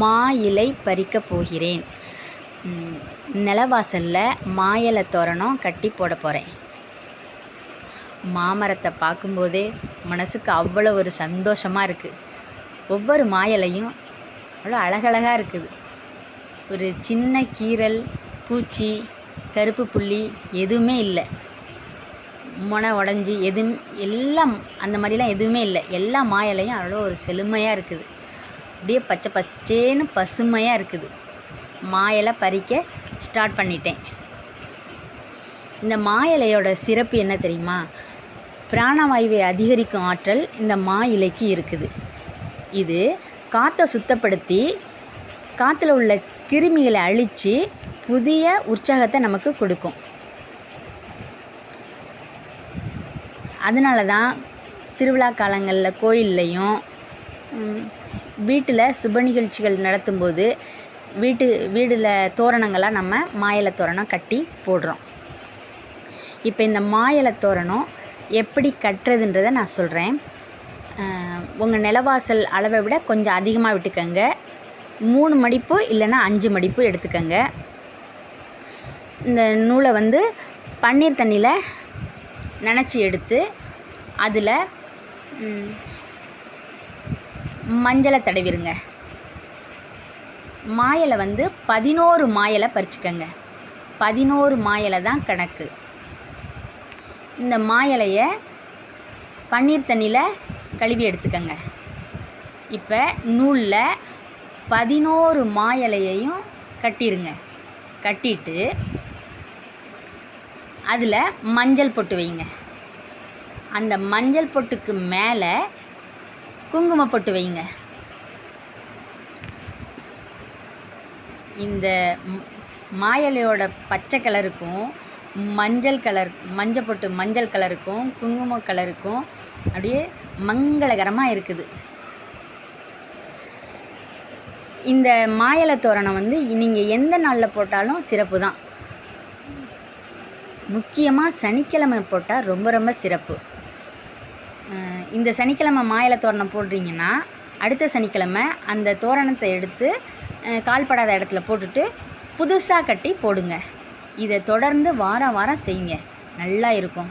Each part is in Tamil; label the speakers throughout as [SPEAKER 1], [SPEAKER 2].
[SPEAKER 1] மா இலை பறிக்கப் போகிறேன். நிலவாசலில் மா இலை தோரணம் கட்டி போட போகிறேன் மாமரத்தை பார்க்கும்போதே மனசுக்கு அவ்வளோ ஒரு சந்தோஷமாக இருக்குது ஒவ்வொரு மாயலையும் அவ்வளோ அழகழகாக இருக்குது. ஒரு சின்ன கீறல் பூச்சி கருப்பு புள்ளி எதுவுமே இல்லை. முனை உடஞ்சி எதுவும் எல்லாம் அந்த மாதிரிலாம் எதுவுமே இல்லை. எல்லா மாயலையும் அவ்வளோ ஒரு செழுமையாக இருக்குது. அப்படியே பச்சை பச்சேன்னு பசுமையாக இருக்குது. மா இலை பறிக்க ஸ்டார்ட் பண்ணிட்டேன். இந்த மா இலையோட சிறப்பு என்ன தெரியுமா? பிராணவாயுவை அதிகரிக்கும் ஆற்றல் இந்த மா இலைக்கு இருக்குது. இது காற்றை சுத்தப்படுத்தி காற்றுல உள்ள கிருமிகளை அழித்து புதிய உற்சாகத்தை நமக்கு கொடுக்கும். அதனால தான் திருவிழா காலங்களில் கோயில்லையும் வீட்டில் சுப நிகழ்ச்சிகள் நடத்தும்போது வீட்டு வீடில் தோரணங்களாக நம்ம மாயலை தோரணம் கட்டி போடுறோம். இப்போ இந்த மாயலை தோரணம் எப்படி கட்டுறதுன்றதை நான் சொல்கிறேன் உங்கள் நிலவாசல் அளவை விட கொஞ்சம் அதிகமாக விட்டுக்கங்க. மூணு மடிப்பு இல்லைன்னா அஞ்சு மடிப்பு எடுத்துக்கங்க. இந்த நூலை வந்து பன்னீர் தண்ணியில் நனைச்சி எடுத்து அதில் மஞ்சளை தடவிடுங்க மாயலை வந்து பதினோரு மாயலை பறிச்சுக்கங்க. பதினோரு மாயலை தான் கணக்கு. இந்த மாயலையை பன்னீர் தண்ணியில் கழுவி எடுத்துக்கங்க. இப்போ நூலில் பதினோரு மாயலையையும் கட்டிடுங்க கட்டிட்டு அதில் மஞ்சள் பொட்டு வைங்க. அந்த மஞ்சள் பொட்டுக்கு மேலே குங்கும பொட்டு வைங்க. இந்த மாயலையோட பச்சை கலருக்கும் மஞ்சள் கலர் மஞ்சள் பொட்டு மஞ்சள் கலருக்கும் குங்கும கலருக்கும் அப்படியே மங்களகரமாக இருக்குது. இந்த மாயலை தோரணம் வந்து நீங்கள் எந்த நாளில் போட்டாலும் சிறப்பு தான். முக்கியமாக சனிக்கிழமை போட்டால் ரொம்ப ரொம்ப சிறப்பு. இந்த சனிக்கிழமை மாயில தோரணம் போடுறீங்கன்னா அடுத்த சனிக்கிழமை அந்த தோரணத்தை எடுத்து கால்படாத இடத்துல போட்டுட்டு புதுசாக கட்டி போடுங்க. இதை தொடர்ந்து வாரம் வாரம் செய்யுங்க. நல்லா இருக்கும்.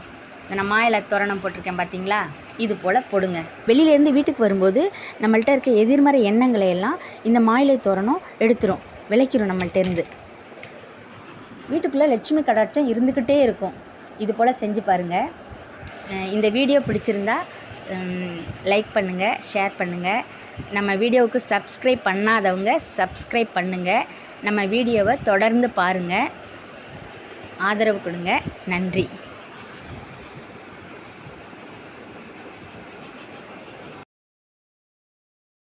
[SPEAKER 1] நான் மாயில தோரணம் போட்டிருக்கேன் பார்த்தீங்களா? இது போல் போடுங்க. வெளியிலேருந்து வீட்டுக்கு வரும்போது நம்மள்ட்ட இருக்க எதிர்மறை எண்ணங்களை எல்லாம் இந்த மாயிலை தோரணம் எடுத்துரும். விளைக்கிறோம் நம்மள்ட்டேருந்து வீட்டுக்குள்ளே லட்சுமி கடாட்சம் இருந்துக்கிட்டே இருக்கும். இது போல் செஞ்சு பாருங்கள் இந்த வீடியோ பிடிச்சிருந்தா லைக் பண்ணுங்கள் ஷேர் பண்ணுங்கள் நம்ம வீடியோவுக்கு சப்ஸ்கிரைப் பண்ணாதவங்க சப்ஸ்கிரைப் பண்ணுங்கள் நம்ம வீடியோவை தொடர்ந்து பாருங்கள் ஆதரவு கொடுங்க. நன்றி.